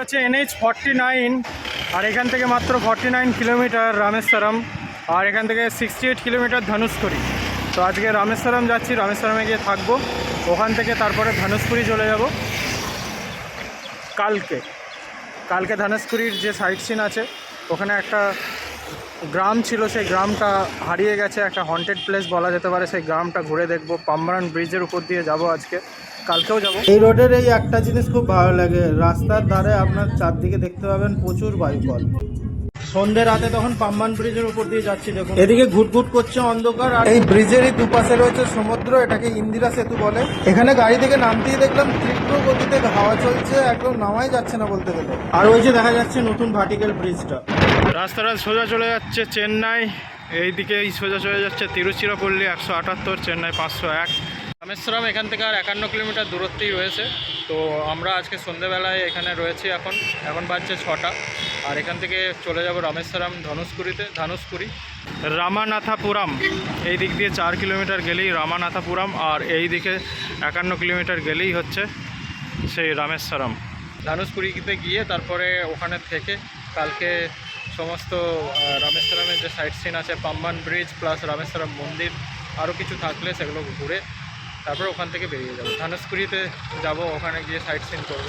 হচ্ছে NH forty nine আর এখান থেকে মাত্র ফর্টি নাইন কিলোমিটার রামেশ্বরম আর এখান থেকে সিক্সটি এইট কিলোমিটার ধনুষকুড়ি। তো আজকে রামেশ্বরম যাচ্ছি, রামেশ্বরমে গিয়ে থাকব। ওখান থেকে তারপরে ধনুষকুড়ি চলে যাব। কালকে। কালকে ধনুষকুড়ির যে সাইট সিন আছে, ওখানে একটা গ্রাম ছিল, সেই গ্রামটা হারিয়ে গেছে, একটা হন্টেড প্লেস বলা যেতে পারে। সেই গ্রামটা ঘুরে দেখব। পাম্বারান ব্রিজের উপর দিয়ে যাব আজকে। কালকেও যাব। এই রোডের এই একটা জিনিস খুব ভালো লাগে। রাস্তার ধারে আপনার চারদিকে দেখতে পাবেন প্রচুর বায়ুকল সন্ধ্যে রাতে তখন পাম্বান ব্রিজের উপর দিয়ে যাচ্ছি দেখুন। এদিকে ঘুটঘুট করছে অন্ধকার আর এই ব্রিজেরই দুপাশে রয়েছে সমুদ্র এটাকে ইন্দিরা সেতু বলে। এখানে গাড়ি থেকে নামতেই দেখলাম তীব্র গতিতে হাওয়া চলছে একদম নামাই যাচ্ছে না বলতে গেলে। আর ওই যে দেখা যাচ্ছে নতুন ভার্টিক্যাল ব্রিজটা। রাস্তাটা সোজা চলে যাচ্ছে চেন্নাই এইদিকে এই সোজা চলে যাচ্ছে তিরুচিরাপল্লী একশো আটাত্তর চেন্নাই পাঁচশো এক। রামেশ্বরম এখান থেকে আর একান্ন কিলোমিটার দূরত্বেই রয়েছে। তো আমরা আজকে সন্ধেবেলায় এখানে রয়েছি এখন। এখন বাজছে ছটা। আর এখান থেকে চলে যাব রামেশ্বরম ধনুষকুড়িতে, ধনুষকুড়ি। রামানাথাপুরম। এই দিক দিয়ে চার কিলোমিটার গেলেই রামানাথাপুরম আর এই দিকে একান্ন কিলোমিটার গেলেই হচ্ছে সেই রামেশ্বরম। ধনুষকুড়িতে গিয়ে তারপরে ওখানে থেকে কালকে সমস্ত রামেশ্বরমের যে সাইট সিন আছে, পাম্বান ব্রিজ প্লাস রামেশ্বরম মন্দির আরও কিছু থাকলে সেগুলো ঘুরে তারপরে ওখান থেকে বেরিয়ে যাব। ধানসকুড়িতে যাব ওখানে গিয়ে সাইট সিন করব।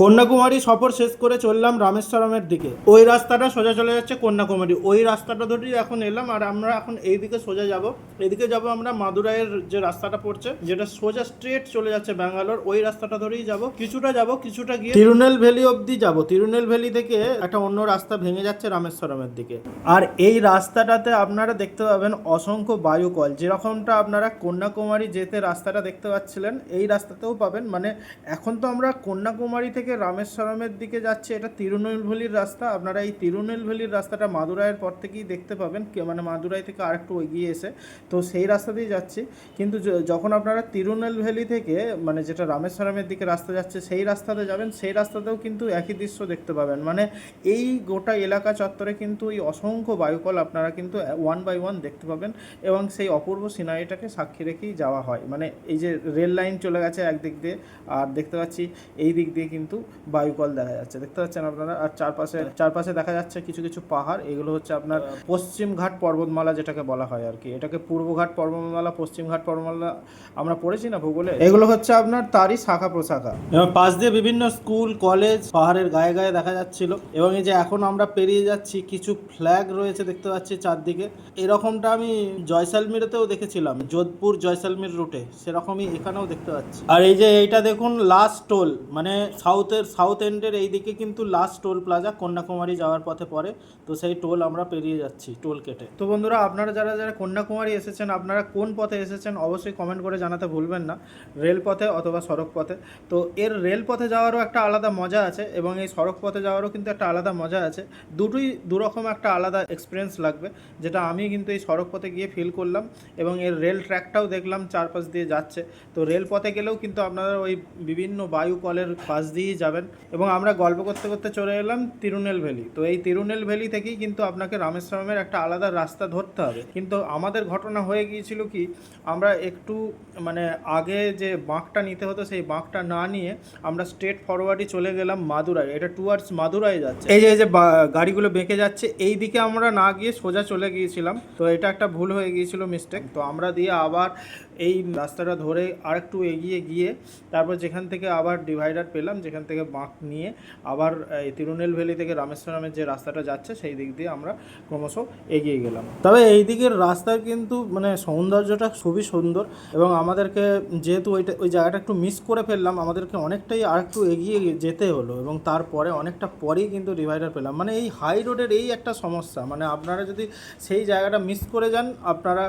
কন্যাকুমারী সফর শেষ করে চললাম রামেশ্বরমের দিকে। ওই রাস্তাটা সোজা চলে যাচ্ছে কন্যাকুমারী। ওই রাস্তাটা ধরেই এখন এলাম আর আমরা এখন এই দিকে সোজা যাব। এদিকে যাব আমরা মাদুরাইয়ের যে রাস্তাটা পড়ছে, যেটা সোজা স্ট্রেট চলে যাচ্ছে ব্যাঙ্গালোর, ওই রাস্তাটা ধরেই যাব। কিছুটা যাব, কিছুটা গিয়ে তিরুনেল ভ্যালি অবধি যাব। তিরুনেল ভ্যালি থেকে একটা অন্য রাস্তা ভেঙে যাচ্ছে রামেশ্বরমের দিকে। আর এই রাস্তাটাতে আপনারা দেখতে পাবেন অসংখ্য বায়ুকল। যেরকমটা আপনারা কন্যাকুমারী যেতে রাস্তাটা দেখতে পাচ্ছিলেন, এই রাস্তাতেও পাবেন। মানে এখন তো আমরা কন্যাকুমারী থেকে রামেশ্বরমের দিকে যাচ্ছে, এটা তিরুনেলভেলির রাস্তা। আপনারা এই তিরুনেলভেলির রাস্তাটা মাদুরাইয়ের পর থেকেই দেখতে পাবেন মানে মাদুরাই থেকে আরেকটু এগিয়ে এসে। তো সেই রাস্তা দিয়ে যাচ্ছি। কিন্তু যখন আপনারা তিরুনেলভেলি থেকে মানে যেটা রামেশ্বরমের দিকে রাস্তা যাচ্ছে, সেই রাস্তাতে যাবেন, সেই রাস্তাতেও কিন্তু একই দৃশ্য দেখতে পাবেন। মানে এই গোটা এলাকা চত্বরে কিন্তু এই অসংখ্য বায়ুকল আপনারা কিন্তু ওয়ান বাই ওয়ান দেখতে পাবেন এবং সেই অপূর্ব সিনারিটাকে সাক্ষী রেখেই যাওয়া হয়। মানে এই যে রেল লাইন চলে গেছে একদিক দিয়ে, আর দেখতে পাচ্ছি, এই দিক দিয়ে কিন্তু বায়ুকল দেখা যাচ্ছে। দেখতে পাচ্ছেন আপনারা? আর চারপাশে চারপাশে দেখা যাচ্ছে কিছু কিছু পাহাড়। এগুলো হচ্ছে আপনার পশ্চিম ঘাট পর্বতমালা যেটাকে বলা হয় আর কি। এটাকে পূর্ব ঘাট পর্বতমালা, পশ্চিম ঘাট পর্বতমালা আমরা পড়েছি না ভূগোলে? এগুলো হচ্ছে আপনার তারই শাখা প্রশাখা। এবং পাশ দিয়ে বিভিন্ন স্কুল, কলেজ পাহাড়ের গায়ে গায়ে দেখা যাচ্ছিল। এবং এই যে এখন আমরা পেরিয়ে যাচ্ছি, কিছু ফ্ল্যাগ রয়েছে দেখতে পাচ্ছি চারদিকে। এরকমটা আমি জয়সালমিরেতেও দেখেছিলাম, যোধপুর জয়সালমির রুটে সেরকমই এখানেও দেখতে পাচ্ছি। আর এই যে এইটা দেখুন লাস্ট টোল মানে সাউথের সাউথ এন্ডের এই দিকে কিন্তু লাস্ট টোল প্লাজা কন্যাকুমারী যাওয়ার পথে পড়ে। তো সেই টোল আমরা পেরিয়ে যাচ্ছি টোল কেটে। তো বন্ধুরা, আপনারা যারা যারা কন্যাকুমারী এসেছেন, আপনারা কোন পথে এসেছেন অবশ্যই কমেন্ট করে জানাতে ভুলবেন না। রেল পথে অথবা সড়ক পথে তো এর রেল পথে যাওয়ারও একটা আলাদা মজা আছে এবং এই সড়ক পথে যাওয়ারও কিন্তু একটা আলাদা মজা আছে। দুটোই, দুরকম একটা আলাদা এক্সপিরিয়েন্স লাগবে, যেটা আমি কিন্তু এই সড়ক পথে গিয়ে ফিল করলাম এবং এর রেল ট্র্যাকটাও দেখলাম, চারপাশ দিয়ে যাচ্ছে। তো রেল পথে গেলেও কিন্তু আপনারা ওই বিভিন্ন বায়ু কলের পাশ দিয়েই যাবেন এবং আমরা গল্প করতে করতে চলে এলাম তিরুনেল ভ্যালি। তো এই তিরুনেল ভ্যালি থেকেই কিন্তু আপনাকে রামেশ্বরমের একটা আলাদা রাস্তা ধরতে হবে। কিন্তু আমাদের ঘটনা হয়ে গিয়েছিল কি, আমরা একটু মানে আগে যে বাঁকটা নিতে হতো, সেই বাঁকটা না নিয়ে আমরা স্ট্রেট ফরওয়ার্ডই চলে গেলাম মাদুরাই। এটা টুয়ার্ডস মাদুরাই যাচ্ছে। এই যে এই যে গাড়িগুলো বেঁকে যাচ্ছে, এই দিকে আমরা না গিয়ে সোজা চলে গিয়েছিলাম। তো এটা একটা ভুল হয়ে গিয়েছিল মিস্টেক তো আমরা দিয়ে আবার এই রাস্তাটা ধরে আরেকটু এগিয়ে গিয়ে তারপর যেখান থেকে আবার ডিভাইডার পেলাম, যেখান থেকে বাঁক নিয়ে আবার, এই তিরুনেলভেলি থেকে রামেশ্বরমের যে রাস্তাটা যাচ্ছে, সেই দিক দিয়ে আমরা ক্রমশ এগিয়ে গেলাম। তবে এই দিকের রাস্তার কিন্তু মানে সৌন্দর্যটা খুবই সুন্দর এবং আমাদেরকে যেহেতু ওইটা, ওই জায়গাটা একটু মিস করে ফেললাম, আমাদেরকে অনেকটাই আর একটু এগিয়ে যেতে হলো এবং তারপরে অনেকটা পরেই কিন্তু ডিভাইডার পেলাম। মানে এই হাই রোডের এই একটা সমস্যা মানে আপনারা যদি সেই জায়গাটা মিস করে যান, আপনারা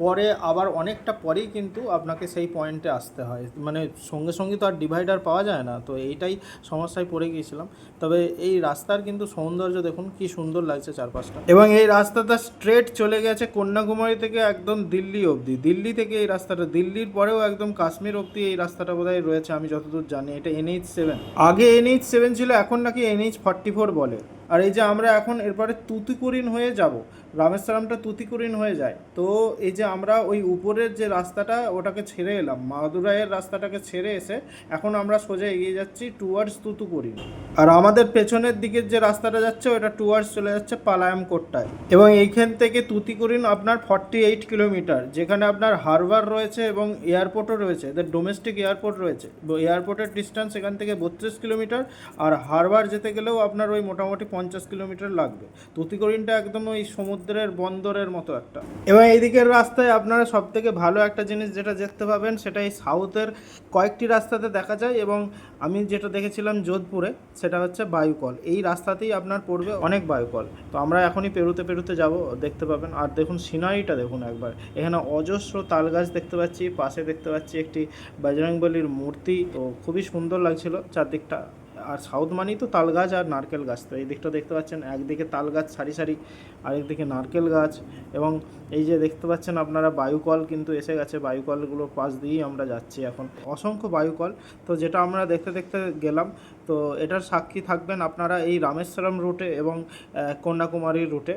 পরে আবার অনেকটা পরেই কিন্তু আপনাকে সেই পয়েন্টে আসতে হয়। মানে সঙ্গে সঙ্গে তো আর ডিভাইডার পাওয়া যায় না, তো এইটাই সমস্যায় পড়ে গিয়েছিলাম। তবে এই রাস্তার কিন্তু সৌন্দর্য দেখুন, কি সুন্দর লাগছে চারপাশটা। এবং এই রাস্তাটা স্ট্রেট চলে গেছে কন্যাকুমারী থেকে একদম দিল্লি অবধি। দিল্লি থেকে এই রাস্তাটা, দিল্লির পরেও একদম কাশ্মীর অবধি এই রাস্তাটা বোধহয় রয়েছে, আমি যতদূর জানি। এটা এনএইচ সেভেন আগে এনএইচ সেভেন ছিল, এখন নাকি এনএইচ ফর্টি ফোর বলে। আর এই যে আমরা এখন এরপরে তুতিকুরিন হয়ে যাব, রামেশ্বরমটা তুতিকুরিন হয়ে যায়। তো এই যে আমরা ওই উপরের যে রাস্তাটা, ওটাকে ছেড়ে এলাম। মাদুরাইয়ের রাস্তাটাকে ছেড়ে এসে এখন আমরা সোজা এগিয়ে যাচ্ছি টুয়ার্ডস তুতুকুরিন আর আমাদের পেছনের দিকের যে রাস্তাটা যাচ্ছে, ওটা টুয়ার্ডস চলে যাচ্ছে পালায়াম কোট্টায় এবং এইখান থেকে তুতিকুরিন আপনার ফর্টি এইট কিলোমিটার যেখানে আপনার হারবার রয়েছে এবং এয়ারপোর্টও রয়েছে। এদের ডোমেস্টিক এয়ারপোর্ট রয়েছে। এয়ারপোর্টের ডিস্টেন্স এখান থেকে বত্রিশ কিলোমিটার আর হারবার যেতে গেলেও আপনার ওই মোটামুটি পঞ্চাশ কিলোমিটার লাগবে। তুতিকরিনটা একদম ওই সমুদ্রের বন্দরের মতো একটা। এবং এইদিকের রাস্তায় আপনারা সব থেকে ভালো একটা জিনিস যেটা দেখতে পাবেন, সেটা এই সাউথের কয়েকটি রাস্তাতে দেখা যায় এবং আমি যেটা দেখেছিলাম যোধপুরে, সেটা হচ্ছে বায়ুকল। এই রাস্তাতেই আপনার পড়বে অনেক বায়ুকল। তো আমরা এখনই পেরুতে পেরুতে যাব, দেখতে পাবেন। আর দেখুন সিনারিটা দেখুন একবার। এখানে অজস্র তাল গাছ দেখতে পাচ্ছি, পাশে দেখতে পাচ্ছি একটি বজরংবলির মূর্তি। তো খুবই সুন্দর লাগছিল চারদিকটা। আর সাউথ মানেই তো তাল গাছ আর নারকেল গাছ। তো এই দিকটা দেখতে পাচ্ছেন, একদিকে তাল গাছ সারি সারি, আরেকদিকে নারকেল গাছ। এবং এই যে দেখতে পাচ্ছেন আপনারা, বায়ুকল কিন্তু এসে গেছে। বায়ুকলগুলোর পাশ দিয়েই আমরা যাচ্ছি এখন। অসংখ্য বায়ুকল। তো যেটা আমরা দেখতে দেখতে গেলাম তো এটার সাক্ষী থাকবেন আপনারা এই রামেশ্বরম রুটে এবং কন্যাকুমারীর রুটে।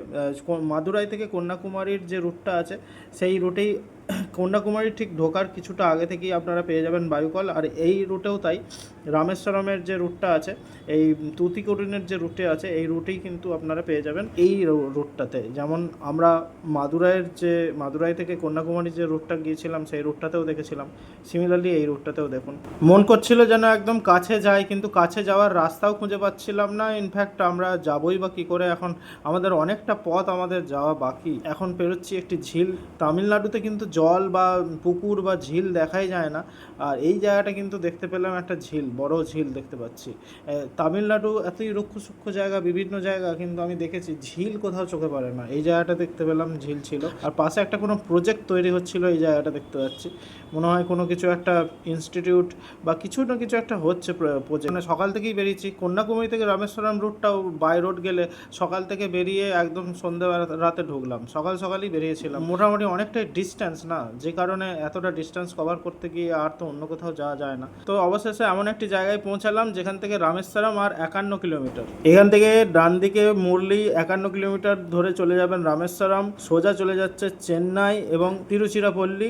মাদুরাই থেকে কন্যাকুমারীর যে রুটটা আছে, সেই রুটেই কন্যাকুমারী ঠিক ঢোকার কিছুটা আগে থেকেই আপনারা পেয়ে যাবেন বায়ুকল। আর এই রুটেও তাই, রামেশ্বরমের যে রুটটা আছে, এই তুতিকোরিনের যে রুটে আছে, এই রুটেই কিন্তু আপনারা পেয়ে যাবেন এই রুটটাতে। যেমন আমরা মাদুরাইয়ের যে, মাদুরাই থেকে কন্যাকুমারীর যে রুটটা গিয়েছিলাম, সেই রুটটাতেও দেখেছিলাম। সিমিলারলি এই রুটটাতেও দেখুন। মন করছিল যেন একদম কাছে যাই, কিন্তু কাছে যাওয়ার রাস্তাও খুঁজে পাচ্ছিলাম না। ইনফ্যাক্ট আমরা যাবই বা কী করে? এখন আমাদের অনেকটা পথ আমাদের যাওয়া বাকি। এখন পেরোচ্ছি একটি ঝিল। তামিলনাড়ুতে কিন্তু জল বা পুকুর বা ঝিল দেখাই যায় না। আর এই জায়গাটা কিন্তু দেখতে পেলাম একটা ঝিল, বড় ঝিল দেখতে পাচ্ছি। তামিলনাড়ু এতই রুক্ষ সূক্ষ্ম জায়গা, বিভিন্ন জায়গা, কিন্তু আমি দেখেছি ঝিল কোথাও চোখে পড়ে না। এই জায়গাটা দেখতে পেলাম ঝিল ছিল। আর পাশে একটা কোনো প্রজেক্ট তৈরি হচ্ছিল, এই জায়গাটা দেখতে পাচ্ছি। মনে হয় কোনো কিছু একটা ইনস্টিটিউট বা কিছু না কিছু একটা হচ্ছে প্রজেক্ট মানে সকাল থেকেই বেরিয়েছি। কন্যাকুমারী থেকে রামেশ্বরম রুটটাও বাই রোড গেলে সকাল থেকে বেরিয়ে একদম সন্ধ্যে রাতে ঢুকলাম। সকাল সকালই বেরিয়েছিলাম। মোটামুটি অনেকটাই ডিস্টেন্স না? যে কারণে এতটা ডিস্টেন্স কভার করতে গিয়ে আর তো অন্য কোথাও যাওয়া যায় না। তো অবশেষে এমন একটি জায়গায় পৌঁছালাম যেখান থেকে রামেশ্বরম আর একান্ন কিলোমিটার। এখান থেকে ডান দিকে মুরলি একান্ন কিলোমিটার ধরে চলে যাবেন রামেশ্বরম। সোজা চলে যাচ্ছে চেন্নাই এবং তিরুচিরাপল্লী।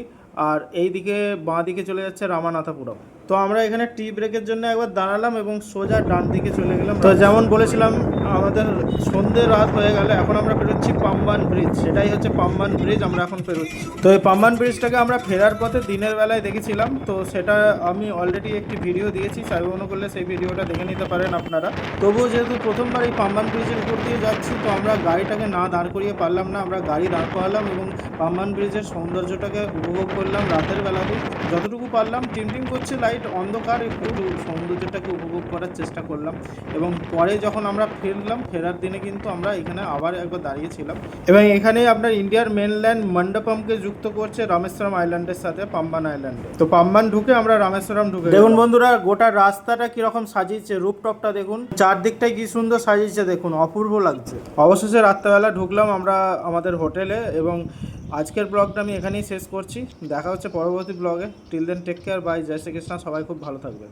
আর এই দিকে বাঁ দিকে চলে যাচ্ছে রামানাথাপুরম। তো আমরা এখানে টি ব্রেকের জন্য একবার দাঁড়ালাম এবং সোজা ডান দিকে চলে গেলাম। তো যেমন বলেছিলাম আমাদের সন্ধে রাত হয়ে গেল এখন আমরা পেরোচ্ছি পাম্বান ব্রিজ সেটাই হচ্ছে পাম্বান ব্রিজ আমরা এখন পেরোচ্ছি তো এই পাম্বান ব্রিজটাকে আমরা ফেরার পথে দিনের বেলায় দেখেছিলাম। তো সেটা আমি অলরেডি একটি ভিডিও দিয়েছি। চাই মনে করলে সেই ভিডিওটা দেখে নিতে পারেন আপনারা। তবুও যেহেতু প্রথমবার এই পাম্বান ব্রিজের উপর দিয়ে যাচ্ছি তো আমরা গাড়িটাকে না দাঁড় করিয়ে পারলাম না। আমরা গাড়ি দাঁড় করালাম এবং পাম্বান ব্রিজের সৌন্দর্যটাকে উপভোগ করলাম রাতের বেলাতে যতটুকু পারলাম টিমটিম করছে লাইট অন্ধকার, একটু সৌন্দর্যটাকে উপভোগ করার চেষ্টা করলাম এবং পরে যখন আমরা ফিরলাম, ফেরার দিনে কিন্তু আমরা এখানে আবার একবার দাঁড়িয়েছিলাম এবং এখানে আপনার ইন্ডিয়ার মেনল্যান্ড মন্ডপমকে যুক্ত করছে রামেশ্বরম আইল্যান্ডের সাথে পাম্বান আইল্যান্ডে তো পাম্বান ঢুকে আমরা রামেশ্বরম ঢুকে দেখুন বন্ধুরা, গোটা রাস্তাটা কীরকম সাজিয়েছে, রূপটপটা দেখুন। চারদিকটাই কি সুন্দর সাজিয়েছে দেখুন, অপূর্ব লাগছে। অবশেষে রাত্রেবেলা ঢুকলাম আমরা আমাদের হোটেলে এবং আজকের ব্লগটা আমি এখানেই শেষ করছি। দেখা হচ্ছে পরবর্তী ব্লগে। Till then take care bye জয় শ্রীকৃষ্ণ, সবাই খুব ভালো থাকবেন।